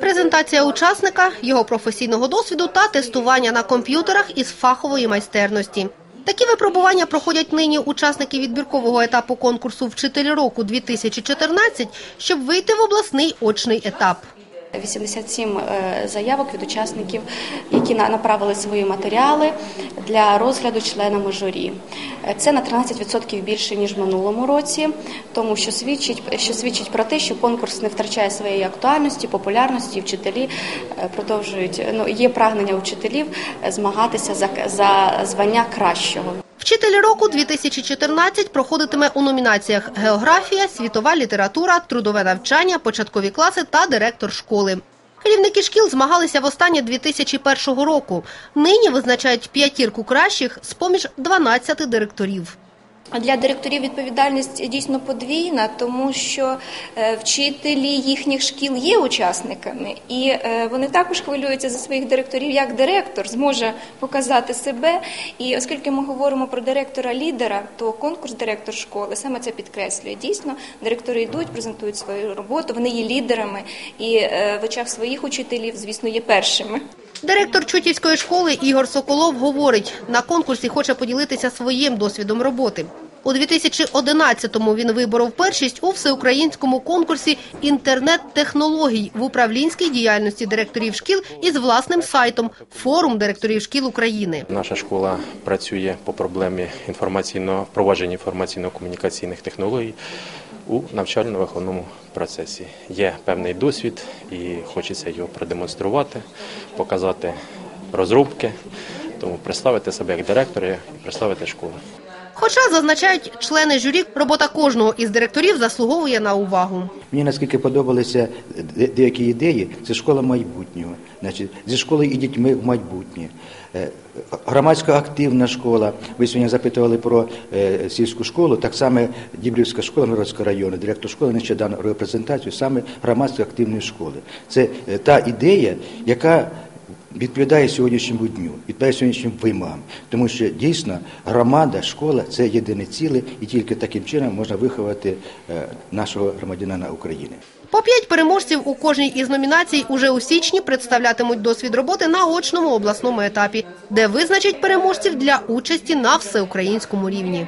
Презентація учасника, його професійного досвіду та тестування на комп'ютерах із фахової майстерності. Такі випробування проходять нині учасники відбіркового етапу конкурсу «Вчитель року 2014», щоб вийти в обласний очний етап. 87 е, заявок від учасників, які на- направили свої матеріали для розгляду членами журі. Е, Це на 13% більше ніж в минулому році, тому що свідчить, що свідчить про те, що конкурс не втрачає своєї актуальності, популярності. і Вчителі е, продовжують ну є прагнення учителів е, змагатися за, за звання кращого. Вчитель року 2014 проходитиме у номінаціях «Географія», «Світова література», «Трудове навчання», «Початкові класи» та «Директор школи». Керівники шкіл змагалися востаннє 2001 року. Нині визначають п'ятірку кращих з-поміж 12 директорів. Для директорів відповідальність дійсно подвійна, тому що е, вчителі їхніх шкіл є учасниками, і е, вони також хвилюються за своїх директорів, як директор зможе показати себе. І оскільки ми говоримо про директора-лідера, то конкурс директор школи саме це підкреслює. Дійсно, директори йдуть, презентують свою роботу, вони є лідерами, і е, в очах своїх учителів, звісно, є першими. Директор Чутівської школи Ігор Соколов говорить, на конкурсі хоче поділитися своїм досвідом роботи. У 2011-му він виборов першість у всеукраїнському конкурсі інтернет-технологій в управлінській діяльності директорів шкіл із власним сайтом Форум директорів шкіл України. Наша школа працює по проблемі інформаційного впровадження інформаційно-комунікаційних технологій у навчально-виховному процесі. Є певний досвід і хочеться його продемонструвати, показати розробки, тому представити себе як директора і представити школу. Хоча зазначають члени журі, робота кожного із директорів заслуговує на увагу. Мені наскільки подобалися деякі ідеї, це школа майбутнього. Значить, зі школою і дітьми в майбутнє. Е, Громадська активна школа. Ви сьогодні запитували про е, сільську школу. Так само Діблівська школа Миродського району, директор школи нещодавно робив презентацію саме громадської активної школи. Це е, та ідея, яка відповідає сьогоднішньому дню, відповідає сьогоднішнім вимогам, тому що дійсно громада, школа це єдине ціле, і тільки таким чином можна виховати е, нашого громадянина України. По п'ять переможців у кожній із номінацій уже у січні представлятимуть досвід роботи на очному обласному етапі, де визначать переможців для участі на всеукраїнському рівні.